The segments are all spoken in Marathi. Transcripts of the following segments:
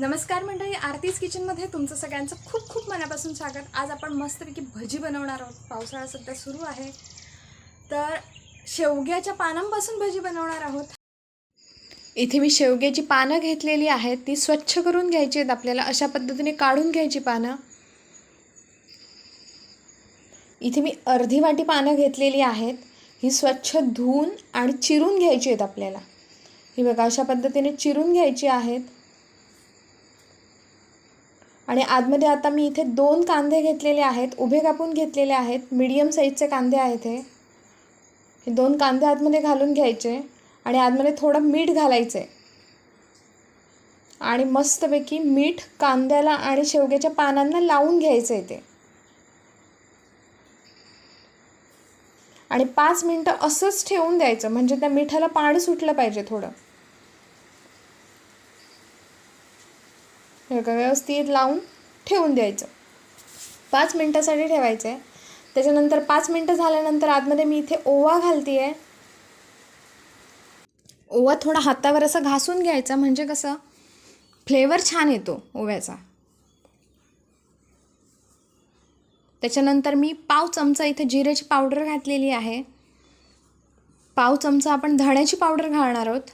नमस्कार मंडळी आरतीज किचनमध्ये तुमचं सगळ्यांचं खूप खूप मनापासून स्वागत. आज आपण मस्तपैकी भजी बनवणार आहोत. पावसाळा सध्या सुरू आहे. तर शेवग्याच्या पानांपासून भजी बनवणार आहोत. इथे मी शेवग्याची पानं घेतलेली आहेत. ती स्वच्छ करून घ्यायची आहेत. आपल्याला अशा पद्धतीने काढून घ्यायची पानं. इथे मी अर्धी वाटी पानं घेतलेली आहेत. ही स्वच्छ धुवून आणि चिरून घ्यायची आहेत आपल्याला. ही बघा अशा पद्धतीने चिरून घ्यायची आहेत. आणि आतमध्ये आता मी इथे दोन कांदे घेतलेले आहेत उभे कापून घेतलेले आहेत मीडियम साईजचे कांदे आहेत हे. हे दोन कांदे आतमध्ये घालून घ्यायचे आणि आतमध्ये थोडं मीठ घालायचं आहे आणि मस्तपैकी मीठ कांद्याला आणि शेवग्याच्या पानांना लावून घ्यायचं आहे ते. आणि पाच मिनटं असंच ठेवून द्यायचं म्हणजे त्या मिठाला पाणी सुटलं पाहिजे थोडं. हे बघा व्यवस्थित लावून ठेवून द्यायचं. पाच मिनटासाठी ठेवायचं आहे त्याच्यानंतर पाच मिनटं झाल्यानंतर आतमध्ये मी इथे ओवा घालते आहे ओवा थोडा हातावर असं घासून घ्यायचा म्हणजे कसं फ्लेवर छान येतो ओव्याचा. त्याच्यानंतर मी पाव चमचा इथे जिऱ्याची पावडर घातलेली आहे. पाव चमचा आपण धण्याची पावडर घालणार आहोत.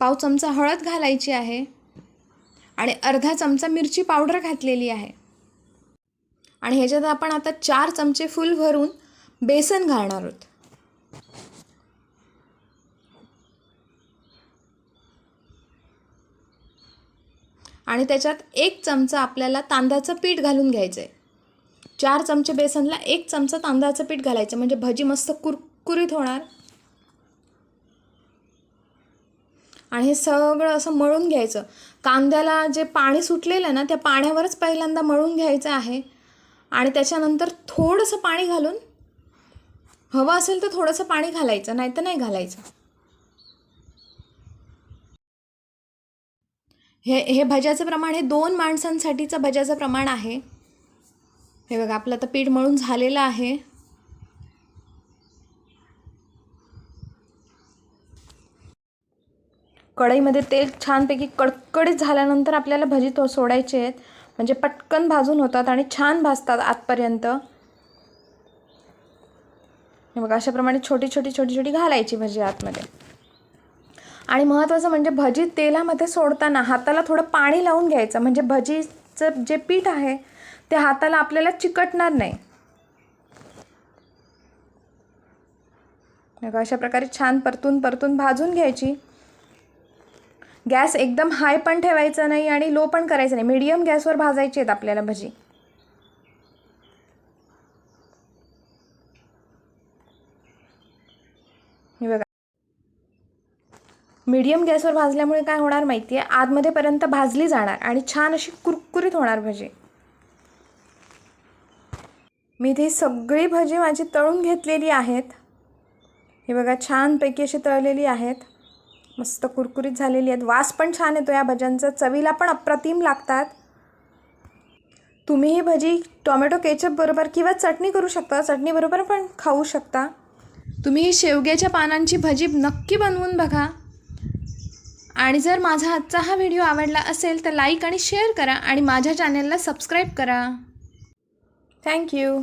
पाव चमचा हळद घालायची आहे. आणि अर्धा चमचा मिरची पावडर घातलेली आहे. आणि ह्याच्यात आपण आता चार चमचे फुल भरून बेसन घालणार आहोत. आणि त्याच्यात एक चमचा आपल्याला तांदळाचं पीठ घालून घ्यायचं आहे चार चमचे बेसनला एक चमचा तांदळाचं पीठ घालायचं म्हणजे भजी मस्त कुरकुरीत होणार. आणि हे सगळं असं मळून घ्यायचं. कांद्याला जे पाणी सुटलेलं आहे ना त्या पाण्यावरच पहिल्यांदा मळून घ्यायचं आहे. आणि त्याच्यानंतर थोडंसं पाणी घालून हवं असेल तर थोडंसं पाणी घालायचं नाही तर नाही घालायचं. हे हे भज्याचं प्रमाण हे दोन माणसांसाठीचं भज्याचं प्रमाण आहे. हे बघा आपलं आता पीठ मळून झालेलं आहे. कढईमध्ये तेल छानपैकी कडकडीत झाल्यानंतर आपल्याला भजी तो सोडायचे आहेत. म्हणजे पटकन भाजून होतात आणि छान भाजतात आतपर्यंत. मग बघा अशाप्रमाणे छोटी छोटी छोटी छोटी घालायची भजी आतमध्ये. आणि महत्त्वाचं म्हणजे भजी तेलामध्ये सोडताना हाताला थोडं पाणी लावून घ्यायचं. म्हणजे भजीचं जे पीठ आहे ते हाताला आपल्याला चिकटणार नाही. बघा अशा प्रकारे छान परतून परतून भाजून घ्यायची. गॅस एकदम हाय पण ठेवायचा नाही आणि लो पण करायचं नाही. मीडियम गॅसवर भाजायची आहेत आपल्याला भजी. बघा. मीडियम गॅसवर भाजल्यामुळे काय होणार माहिती आहे आतमध्येपर्यंत भाजली जाणार आणि छान अशी कुरकुरीत होणार भजी. मी ती सगळी भजी माझी तळून घेतलेली आहेत. हे बघा छानपैकी अशी तळलेली आहेत. मस्त कुरकुरीत झालेली आहेत. वास पण छान येतो या भज्यांचा. चवीला पण अप्रतिम लागतात. तुम्ही ही भजी टोमॅटो केचप बरोबर किंवा चटणी करू शकता. चटणीबरोबर पण खाऊ शकता. तुम्ही ही शेवग्याच्या पानांची भजी नक्की बनवून बघा. आणि जर माझा आजचा हा व्हिडिओ आवडला असेल तर लाईक आणि शेअर करा आणि माझ्या चॅनलला सबस्क्राईब करा. थँक्यू